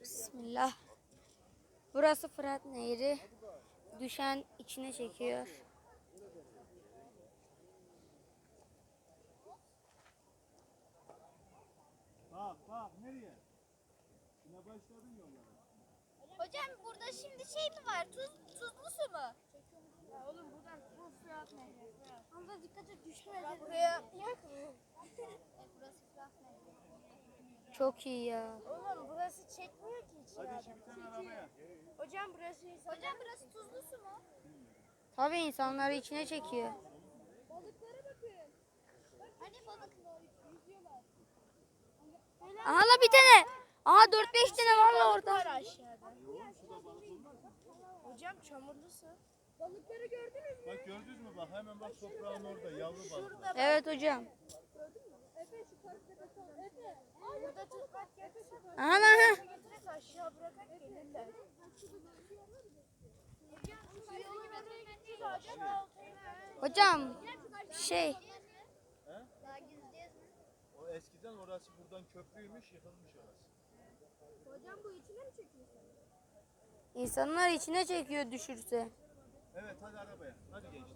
Bismillah. Burası Fırat Nehri. Düşen içine çekiyor. Bak bak nereye? Yine başladın yollara. Hocam burada şimdi şey mi var? Tuz, tuzlu su mu? Oğlum buradan bu Fırat Nehri. Hamza dikkat et düşme. Buraya burası Fırat Nehri. Çok iyi ya. Oğlum burası çekmiyor ki hiç Hadi şimdi bir tane arabaya. Hocam burası insan. Hocam burası tuzlu su mu? Tabii insanları içine çekiyor. Balıklara bakın. Hani balık yüzüyorlar. Aha la bir tane. Aha 4-5 tane var la orada. Var aşağıda. Hocam çamurlu su. Balıkları gördünüz mü? Bak gördünüz mü bak hemen bak toprağın orada yavru balık. Evet hocam. Efe şu karşıda. Efe. Burada tutmak gerekirse Aha lan ha. Aşağı bırakak gelirler. Hocam. Şey Daha gideceğiz mi? O eskiden orası buradan köprüymüş yıkılmış orası. Hocam bu içine mi çekiyorsun? insanlar içine çekiyor düşürse. Evet hadi arabaya. Hadi gençler.